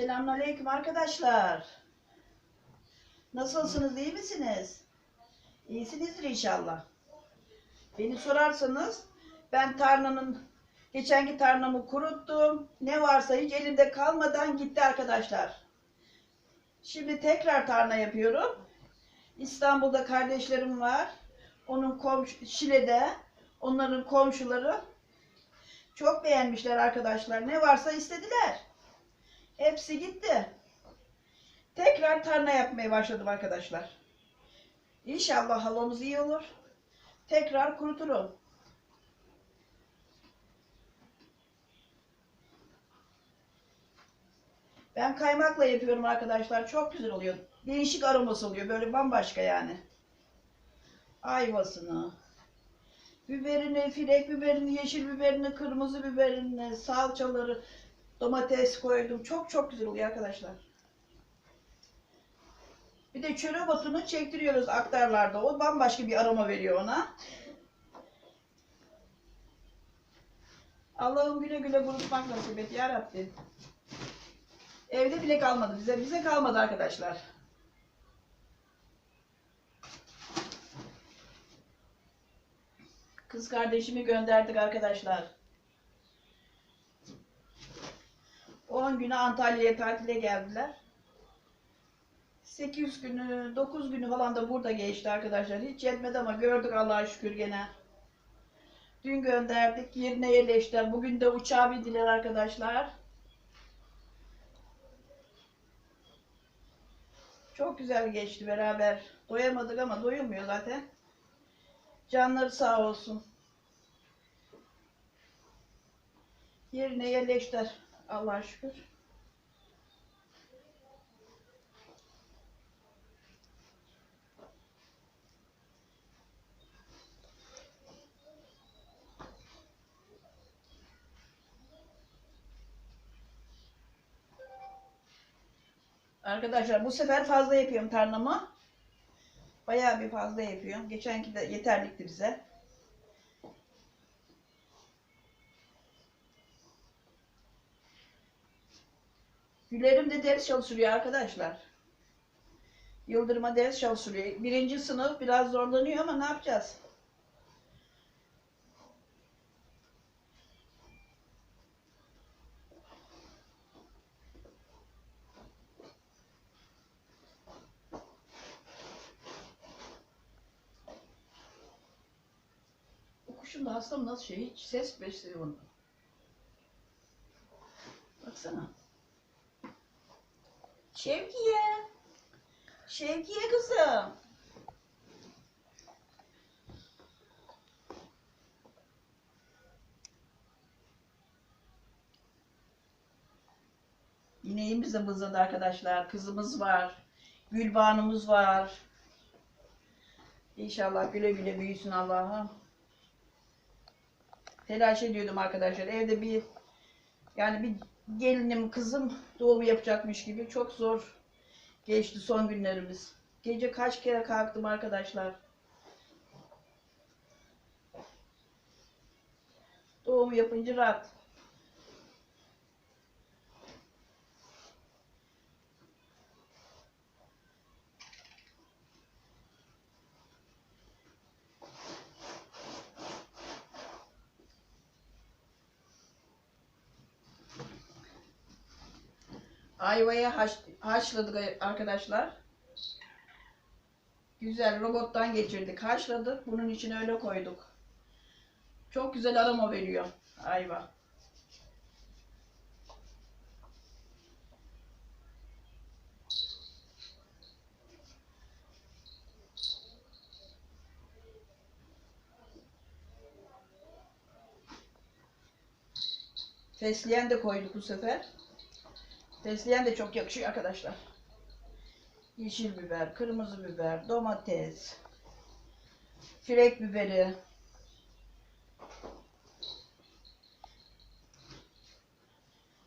Selamünaleyküm arkadaşlar. Nasılsınız, iyi misiniz? İyisinizdir inşallah. Beni sorarsanız ben tarlanın, geçenki tarlamı kuruttum. Ne varsa hiç elimde kalmadan gitti arkadaşlar. Şimdi tekrar tarla yapıyorum. İstanbul'da kardeşlerim var. Onun komşu, Şile'de onların komşuları çok beğenmişler arkadaşlar. Ne varsa istediler. Hepsi gitti. Tekrar tarla yapmaya başladım arkadaşlar. İnşallah havamız iyi olur. Tekrar kuruturum. Ben kaymakla yapıyorum arkadaşlar. Çok güzel oluyor. Değişik aroması oluyor. Böyle bambaşka yani. Ayvasını, biberini, filek biberini, yeşil biberini, kırmızı biberini, salçaları, domates koydum. Çok çok güzel oluyor arkadaşlar. Bir de çörek otunu çektiriyoruz aktarlarda. O bambaşka bir aroma veriyor ona. Allah'ım güle güle kurutmak nasip et ya. Evde bile kalmadı bize. Bize kalmadı arkadaşlar. Kız kardeşimi gönderdik arkadaşlar. 10 günü Antalya'ya tatile geldiler. 8 günü, 9 günü falan da burada geçti arkadaşlar. Hiç yetmedi ama gördük Allah'a şükür gene. Dün gönderdik, yerine yerleştiler. Bugün de uçağa bindiler arkadaşlar. Çok güzel geçti beraber. Doyamadık ama doyulmuyor zaten. Canları sağ olsun. Yerine yerleştiler. Allah'a şükür. Arkadaşlar bu sefer fazla yapıyorum tarlamı. Bayağı bir fazla yapıyorum. Geçenki de yeterlikti bize. Gülerim de ders çalışıyor arkadaşlar. Yıldırım'a ders çalışıyor. Birinci sınıf biraz zorlanıyor ama ne yapacağız? Bu kuşun da hasta mı nasıl şey? Hiç ses besliyor onu. Baksana. Şevkiye. Şevkiye kızım. İneğimiz de bızladı arkadaşlar. Kızımız var. Gülbanımız var. İnşallah güle güle büyüsün Allah'ım. Telaş ediyordum arkadaşlar. Evde bir yani bir gelinim kızım doğum yapacakmış gibi çok zor geçti son günlerimiz. Gece kaç kere kalktım arkadaşlar. Doğum yapınca rahat. Ayvayı haş, haşladık arkadaşlar. Güzel robottan geçirdik. Haşladık. Bunun içine öyle koyduk. Çok güzel aroma veriyor ayva. Fesleğen de koyduk bu sefer. Fesleğen de çok yakışıyor arkadaşlar. Yeşil biber, kırmızı biber, domates, frek biberi,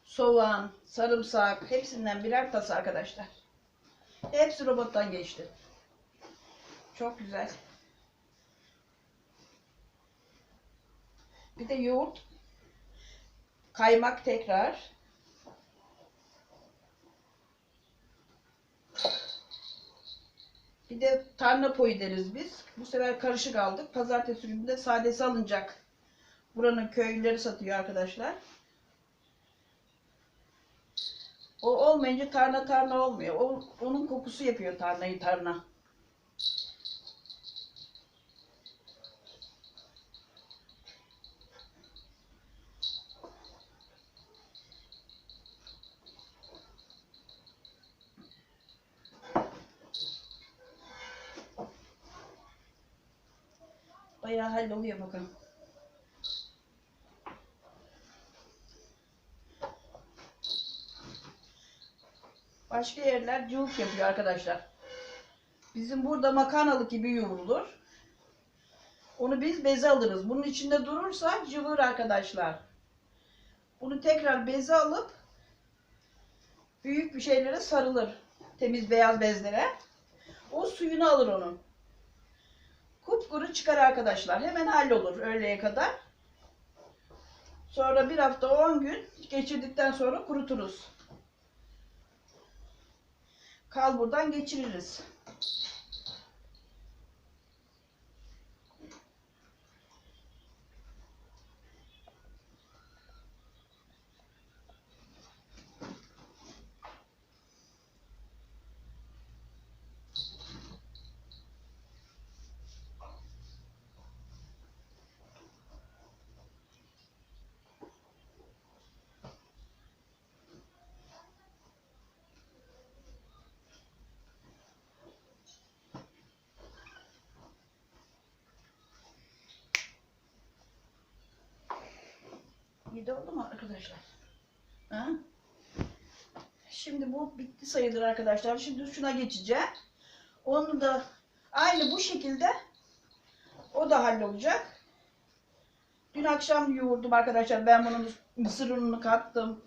soğan, sarımsak hepsinden birer tas arkadaşlar. Hepsi robottan geçti. Çok güzel. Bir de yoğurt, kaymak tekrar. Bir de tarla poyu deriz biz. Bu sefer karışık aldık. Pazartesi günü de sadesi alınacak. Buranın köylüleri satıyor arkadaşlar. O olmayınca tarla tarla olmuyor. O, onun kokusu yapıyor tarlayı tarla. Bayağı halloluyor bakın. Başka yerler cıvık yapıyor arkadaşlar. Bizim burada makarnalık gibi yoğrulur. Onu biz beze alırız. Bunun içinde durursa cıvır arkadaşlar. Bunu tekrar beze alıp büyük bir şeylere sarılır. Temiz beyaz bezlere. O suyunu alır onun. Kupkuru çıkar arkadaşlar. Hemen hallolur öğleye kadar. Sonra bir hafta 10 gün geçirdikten sonra kuruturuz. Kalburdan geçiririz. De oldu mu arkadaşlar? Ha? Şimdi bu bitti sayılır arkadaşlar. Şimdi şuna geçeceğim. Onu da aynı bu şekilde o da hallolacak. Dün akşam yoğurdum arkadaşlar. Ben bunun mısır ununu kattım.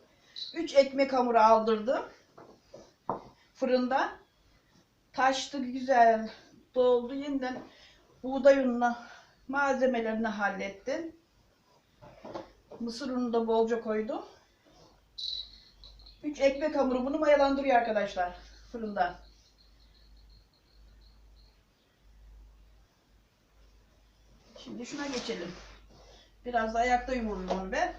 3 ekmek hamuru aldırdım. Fırında. Taştı güzel. Doldu. Yeniden buğday ununa malzemelerini hallettim. Mısır unu da bolca koydum. 3 ekmek hamuru bunu mayalandırıyor arkadaşlar fırında. Şimdi şuna geçelim. Biraz da ayakta yoğururum onu ben.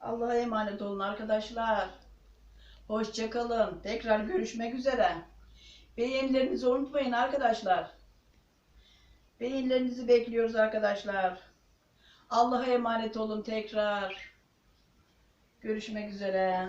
Allah'a emanet olun arkadaşlar. Hoşça kalın. Tekrar görüşmek üzere. Beğenilerinizi unutmayın arkadaşlar. Beğenilerinizi bekliyoruz arkadaşlar. Allah'a emanet olun tekrar. Görüşmek üzere.